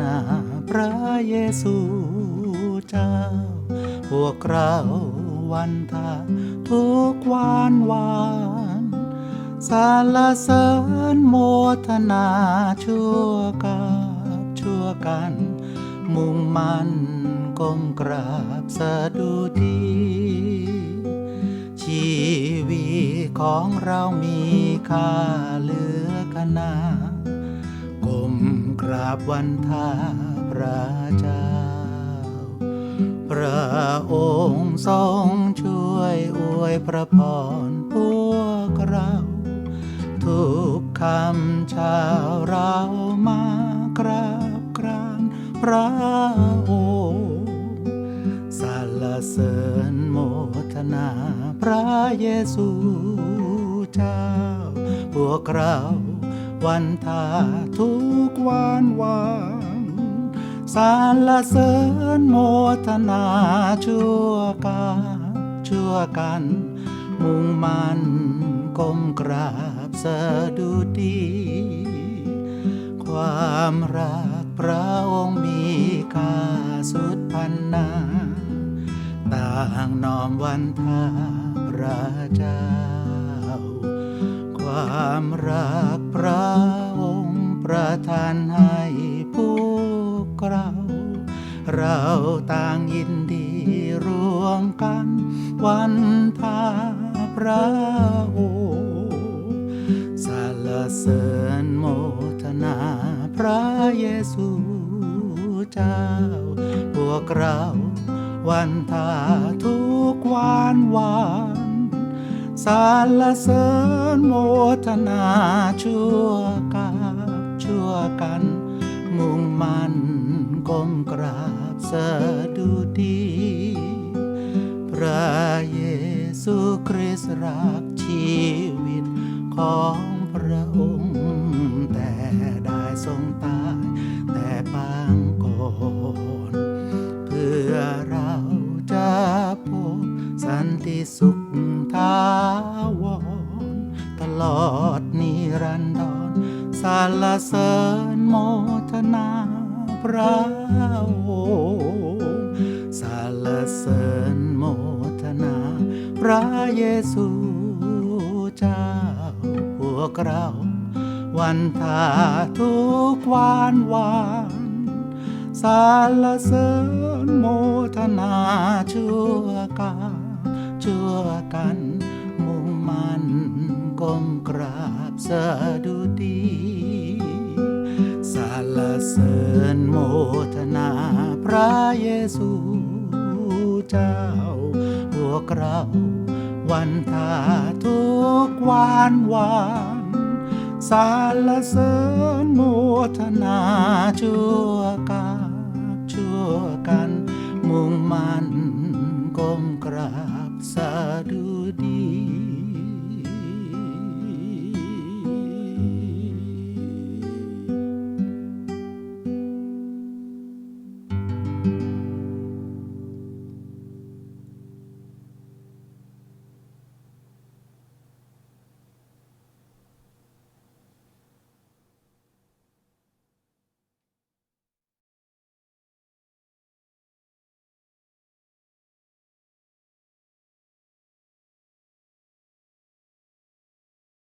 นาพระเยซูเจ้า พวกเราวันทาทุกวันวานสรรเสริญโมทนาชั่วกับชั่วกัน มุ่งมันก้มกราบสะดุดีชีวิตของเรามีค่าเหลือขนา ก้มกราบวันทาพระเจ้า พระองค์ทรงช่วยอวยพระพรพวกเรา ทุกคำชาวเรามากราบกรานพระองค์สรรเสริญโมทนาพระเยซูเจ้า พวกเรา วันทาทุกวันวานสรรเสริญโมทนาชั่วกาชั่วกัน มุ่งมันก้มกราบสะดุดี ความรักพระองค์มีค่าสุดพันนา ต่างน้อมวันทาพระเจ้า ความรักพระองค์ประทานให้พวกเรา เราต่างยินดีรวมกัน วันทาพระโอสรรเสริญโมทนาพระเยซูเจ้า พวกเราวันทาทุกวันวาน สรรเสริญโมทนาชั่วกาบชั่วกัน มุ่งมันก้มกราบสะดุดีพระเยซูคริสต์รักชีวิตของพระองค์ แต่ได้ทรงตา นติสุขทาวรตลอดนิรันดรสรรเสริญโมทนาพระองค์สรรเสริญโมทนาพระเยซูเจ้าพวกเรา วันทาทุกวันวานสรรเสริญโมทนาชั่วกา ชั่วกัน มุ่งมันก้มกราบสะดุดีสรรเสริญโมทนาพระเยซูเจ้า พวกเราวันทาทุกวันวานสรรเสริญโมทนาชั่วกา